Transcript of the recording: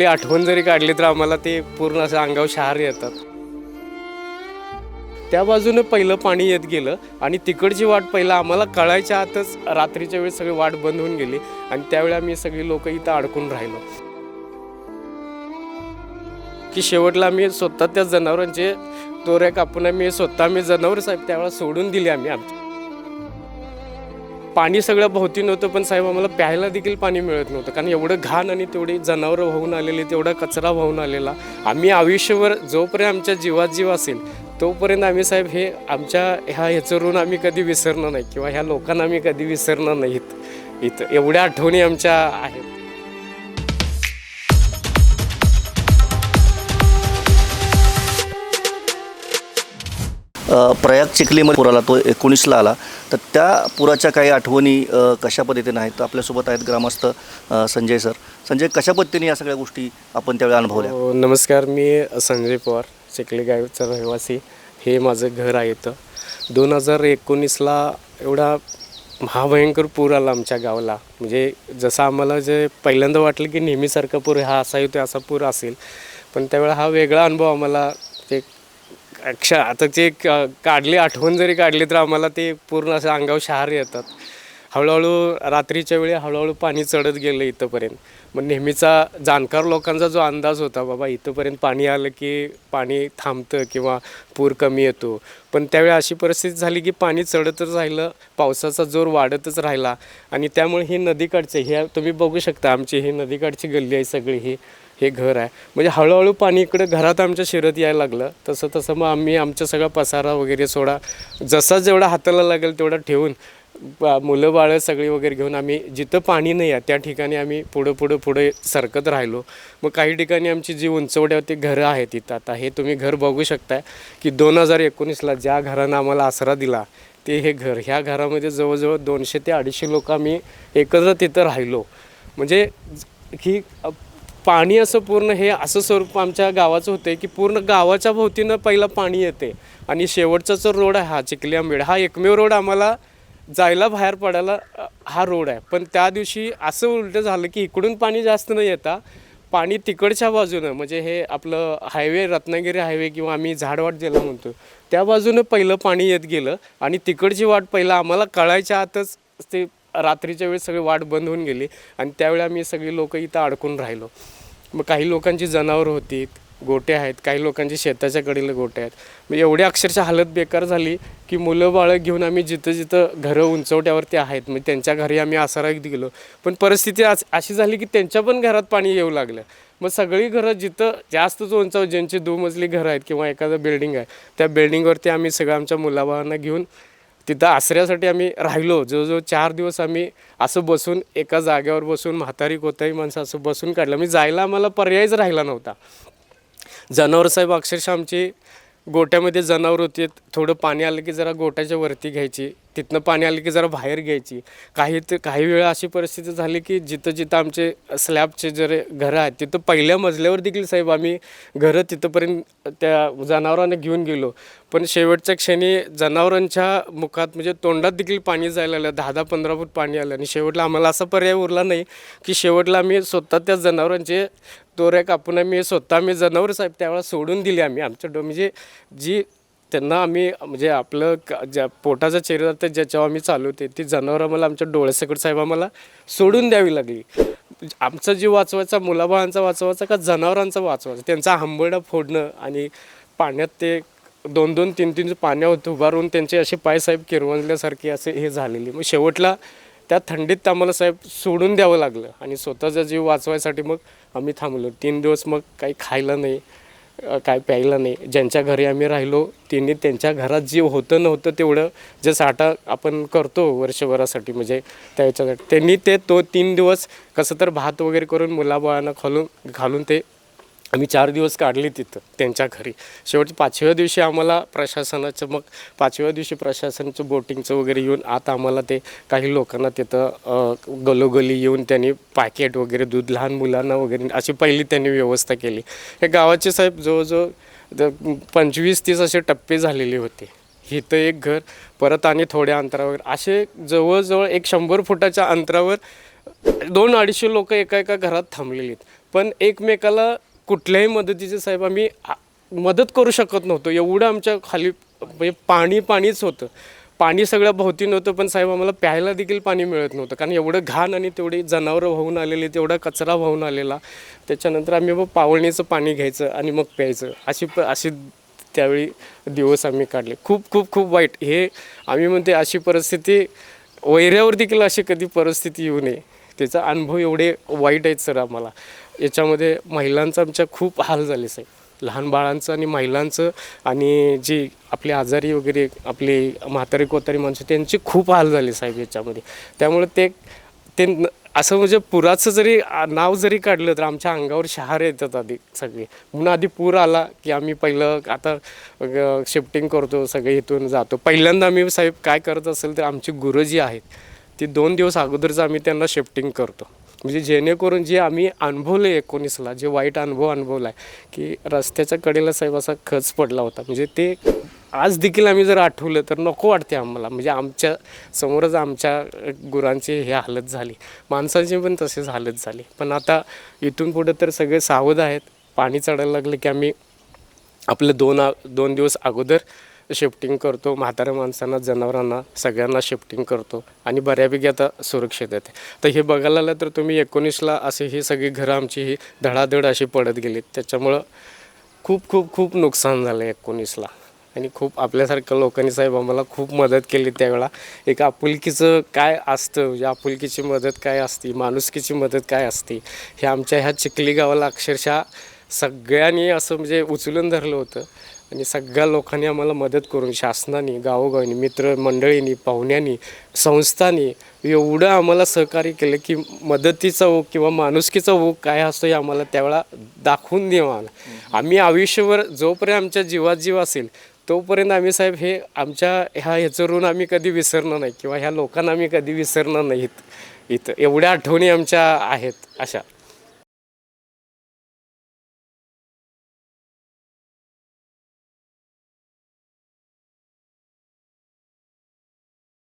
आठवण जरी काढली तर आम्हाला ते पूर्ण असं अंगावर शहार येतात. त्या बाजूनं पहिलं पाणी येत गेलं आणि तिकडची वाट पहिलं आम्हाला कळायच्या आतच रात्रीच्या वेळी सगळी वाट बंद होऊन गेली आणि त्यावेळी आम्ही सगळी लोक इथं अडकून राहिलो. की शेवटला आम्ही स्वतः त्या जनावरांचे दोऱ्या कापून आम्ही स्वतः आम्ही जनावर साहेब त्यावेळेला सोडून दिले आम्ही आमच्या पाणी सगळं भोवती नव्हतं पण साहेब आम्हाला प्यायला देखील पाणी मिळत नव्हतं. कारण एवढं घाण आणि तेवढी जनावरं वाहून आलेली तेवढा कचरा वाहून आलेला. आम्ही आयुष्यभर जोपर्यंत आमच्या जीवात जीव असेल तोपर्यंत आम्ही साहेब हे आमच्या ह्या ह्याचं ऋण आम्ही कधी विसरणार नाही किंवा ह्या लोकांना आम्ही कधी विसरणार नाहीत. इथं एवढ्या आठवणी आमच्या आहेत. प्रयाग चिखलीमध्ये पूर आला तो एकोणीसला आला. तर त्या पुराच्या काही आठवणी कशा पद्धतीने आहेत? आपल्यासोबत आहेत ग्रामस्थ संजय सर. संजय कशा पद्धतीने या सगळ्या गोष्टी आपण त्यावेळी अनुभवल्या? हो, नमस्कार. मी संजय पवार चिखली गावचा रहिवासी. हे माझं घर आहे इथं. दोन हजार एकोणीसला एवढा महाभयंकर पूर आला आमच्या गावाला. म्हणजे जसं आम्हाला जे पहिल्यांदा वाटलं की नेहमीसारखा पूर हा असा येतो असा पूर असेल. पण त्यावेळेला हा वेगळा अनुभव आम्हाला अक्ष आता ते क- काढली आठवण जरी काढली तर आम्हाला ते पूर्ण असं अंगावर शहार येतात. हळूहळू रात्रीच्या वेळी हळूहळू पाणी चढत गेलं इथंपर्यंत. मग नेहमीचा जाणकार लोकांचा जो अंदाज होता बाबा इथंपर्यंत पाणी आलं की पाणी थांबतं किंवा पूर कमी येतो. पण त्यावेळी अशी परिस्थिती झाली की पाणी चढतच राहिलं पावसाचा जोर वाढतच राहिला. आणि त्यामुळे ही नदीकाठचे हे तुम्ही बघू शकता आमची ही नदीकाठची गल्ली आहे सगळी ही. हे घर आहे. म्हणजे हळूहळू पाणी इकडे घरात आमच्या शिरत यायला लागलं. तसं तसं मग आम्ही आमचा सगळा पसारा वगैरे सोडा. जसा जेवढा हाताला लागेल तेवढा ठेवून मुलं बाळं सगळी वगैरे घेऊन आम्ही जिथं पाणी नाही आहे त्या ठिकाणी आम्ही पुढं पुढं पुढे सरकत राहिलो. मग काही ठिकाणी आमची जी उंचवड्यावरती घरं आहेत तिथं आता हे तुम्ही घर बघू शकताय की दोन हजार एकोणीसला ज्या घरानं आम्हाला आसरा दिला ते हे घर. ह्या घरामध्ये जवळजवळ दोनशे ते अडीचशे लोक आम्ही एकत्र तिथं राहिलो. म्हणजे ही पाणी असं पूर्ण हे असं स्वरूप आमच्या गावाचं होतं की पूर्ण गावाच्या भोवतीनं पहिलं पाणी येते आणि शेवटचा जो रोड आहे हा चिखली आंबेड हा एकमेव रोड आम्हाला जायला बाहेर पडायला हा रोड आहे. पण त्या दिवशी असं उलटं झालं की इकडून पाणी जास्त न येता पाणी तिकडच्या बाजूनं म्हणजे हे आपलं हायवे रत्नागिरी हायवे किंवा आम्ही झाडवाट ज्याला म्हणतो त्या बाजूनं पहिलं पाणी येत गेलं. आणि तिकडची वाट पहिलं आम्हाला कळायच्या आतच ते रात्रीच्या वेळी सगळी वाट बंद होऊन गेली. आणि त्यावेळी आम्ही सगळी लोक इथं अडकून राहिलो. मग काही लोकांची जनावरं होती गोटे आहेत काही लोकांची शेताच्या कडेला गोटे आहेत. मग एवढी अक्षरशः हालत बेकार झाली की मुलं बाळं घेऊन आम्ही जिथं जिथं घरं उंचवट्यावरती आहेत. मग त्यांच्या घरी आम्ही आसारा गेलो. पण परिस्थिती आज अशी झाली की त्यांच्या पण घरात पाणी येऊ लागलं. मग सगळी घरं जिथं जास्तच उंचाव ज्यांची दुमजली घरं आहेत किंवा एखादं बिल्डिंग आहे त्या बिल्डिंगवरती आम्ही सगळं आमच्या मुलाबाळांना घेऊन तिथं आसऱ्यासाठी आम्ही राहिलो. जवळजवळ चार दिवस आम्ही असं बसून एका जागेवर बसून म्हातारी कोताही माणसं असं बसून काढलं. मी जायला आम्हाला पर्यायच राहिला नव्हता. जनावर साहेब अक्षरशः आमची गोट्यामध्ये जनावर होती. थोडं पाणी आलं की जरा गोट्याच्या वरती घ्यायची. तिथनं पाणी आलं की जरा बाहेर घ्यायची. काही तर काही वेळा अशी परिस्थिती झाली की जिथं जिथं आमचे स्लॅबचे जर घरं आहेत तिथं पहिल्या मजल्यावर देखील साहेब आम्ही घरं तिथंपर्यंत त्या जनावरांना घेऊन गेलो. पण शेवटच्या क्षणी जनावरांच्या मुखात म्हणजे तोंडात देखील पाणी जायला आलं दहा दहा पंधरा फूट पाणी आलं. आणि शेवटला आम्हाला असा पर्याय उरला नाही की शेवटला आम्ही स्वतः त्या जनावरांचे दोऱ्या कापून आम्ही स्वतः आम्ही जनावर साहेब त्यावेळेला सोडून दिले आम्ही आमच्या डो म्हणजे जी त्यांना आम्ही म्हणजे आपलं क- ज्या पोटाचा चेहरा तर ज्याच्यावर आम्ही चालवते ती जनावरं आम्हाला आमच्या डोळ्यासकट साहेब आम्हाला सोडून द्यावी लागली. आमचा जीव वाचवायचा मुलाबाळांचा वाचवायचा का जनावरांचा वाचवायचा? त्यांचा आंबडा फोडणं आणि पाण्यात ते दोन दोन तीन तीन पाण्यावर उभारून त्यांचे असे पाय साहेब किरवणल्यासारखे असे हे झालेले. मग शेवटला त्या थंडीत आम्हाला साहेब सोडून द्यावं लागलं आणि स्वतःचा जीव वाचवायसाठी मग आम्ही थांबलो. तीन दिवस मग काही खायला नाही. काय प्यायला नाही. ज्यांच्या घरी आम्ही राहिलो त्यांनी त्यांच्या घरात जे होतं नव्हतं तेवढं जे साठा आपण करतो वर्षभरासाठी म्हणजे त्याच्यासाठी. त्यांनी ते तो तीन दिवस कसं तर भात वगैरे करून मुलाबाळांना खालून घालून ते आम्ही चार दिवस काढले तिथं त्यांच्या घरी. शेवटी पाचव्या दिवशी आम्हाला प्रशासनाचं मग पाचव्या दिवशी प्रशासनाचं बोटिंगचं वगैरे येऊन आता आम्हाला ते काही लोकांना तिथं गलोगली येऊन त्यांनी पॅकेट वगैरे दूध लहान मुलांना वगैरे अशी पहिली त्यांनी व्यवस्था केली. हे गावाचे साहेब जवळजवळ पंचवीस तीस असे टप्पे झालेले होते. इथं एक घर परत आणि थोड्या अंतरावर असे जवळजवळ एक शंभर फुटाच्या अंतरावर दोन अडीचशे लोक एका एका घरात थांबलेली आहेत. पण एकमेकाला कुठल्याही मदतीचे साहेब आम्ही मदत करू शकत नव्हतो. एवढं आमच्या खाली म्हणजे पाणी पाणीच होतं. पाणी सगळ्या भोवती नव्हतं पण साहेब आम्हाला प्यायला देखील पाणी मिळत नव्हतं. कारण एवढं घाण आणि तेवढी जनावरं वाहून आलेली तेवढा कचरा वाहून आलेला त्याच्यानंतर आम्ही मग पावळणीचं पाणी घ्यायचं आणि मग प्यायचं. अशी प अशी त्यावेळी दिवस आम्ही काढले. खूप खूप खूप वाईट. हे आम्ही म्हणते अशी परिस्थिती वैऱ्यावर देखील अशी कधी परिस्थिती येऊ नये. त्याचा अनुभव एवढे वाईट आहेत सर आम्हाला. याच्यामध्ये महिलांचा आमच्या खूप हाल झाले साहेब. लहान बाळांचं आणि महिलांचं आणि जी आपली आजारी वगैरे आपली म्हातारी कोतारी माणसं त्यांचे खूप हाल झाले साहेब याच्यामध्ये. त्यामुळे ते ते असं म्हणजे पुराचं जरी नाव जरी काढलं तर आमच्या अंगावर शहार येतात आधी सगळे. म्हणून आधी पूर आला की आम्ही पहिलं आता शिफ्टिंग करतो सगळे इथून जातो. पहिल्यांदा आम्ही साहेब काय करत असेल तर आमची गुरुजी आहेत. ती दोन दिवस अगोदरच आम्ही त्यांना शिफ्टिंग करतो. म्हणजे जेणेकरून जे आम्ही अनुभवले एकोणीसला जे वाईट अनुभव अनुभवला आहे की रस्त्याच्या कडेला साहेब असा खच पडला होता. म्हणजे ते आज देखील आम्ही जर आठवलं तर नको वाटते आम्हाला. म्हणजे आमच्या समोरच आमच्या गुरांची हे हालत झाली. माणसांची पण तसेच हालत झाली. पण आता इथून पुढं तर सगळे सावध आहेत. पाणी चढायला लागलं की आम्ही आपलं दोन दोन दिवस अगोदर शिफ्टिंग करतो म्हाताऱ्या माणसांना जनावरांना सगळ्यांना शिफ्टिंग करतो आणि बऱ्यापैकी आता सुरक्षित येते. तर हे बघायला आलं तर तुम्ही एकोणीसला असे ही सगळी घरं आमची ही धडाधड अशी पडत गेलीत. त्याच्यामुळं खूप खूप खूप नुकसान झालं एकोणीसला. आणि खूप आपल्यासारख्या लोकांनी साहेब आम्हाला खूप मदत केली त्यावेळा एक आपुलकीचं काय असतं म्हणजे आपुलकीची मदत काय असते माणुसकीची मदत काय असते हे आमच्या ह्या चिखली गावाला अक्षरशः सगळ्यांनी असं म्हणजे उचलून धरलं होतं. आणि सगळ्या लोकांनी आम्हाला मदत करून शासनाने गावोगावीनी मित्र मंडळींनी पाहुण्यांनी संस्थांनी एवढं आम्हाला सहकार्य केलं की मदतीचा ओघ किंवा माणुसकीचा ओघ काय असतो हे आम्हाला त्यावेळा दाखवून देऊ आम्हाला. आम्ही आयुष्यभर जोपर्यंत आमच्या जीवात जीव असेल तोपर्यंत आम्ही साहेब हे आमच्या ह्या ह्याचं ऋण आम्ही कधी विसरणार नाही किंवा ह्या लोकांना आम्ही कधी विसरणार नाहीत. इथं एवढ्या आठवणी आमच्या आहेत अशा.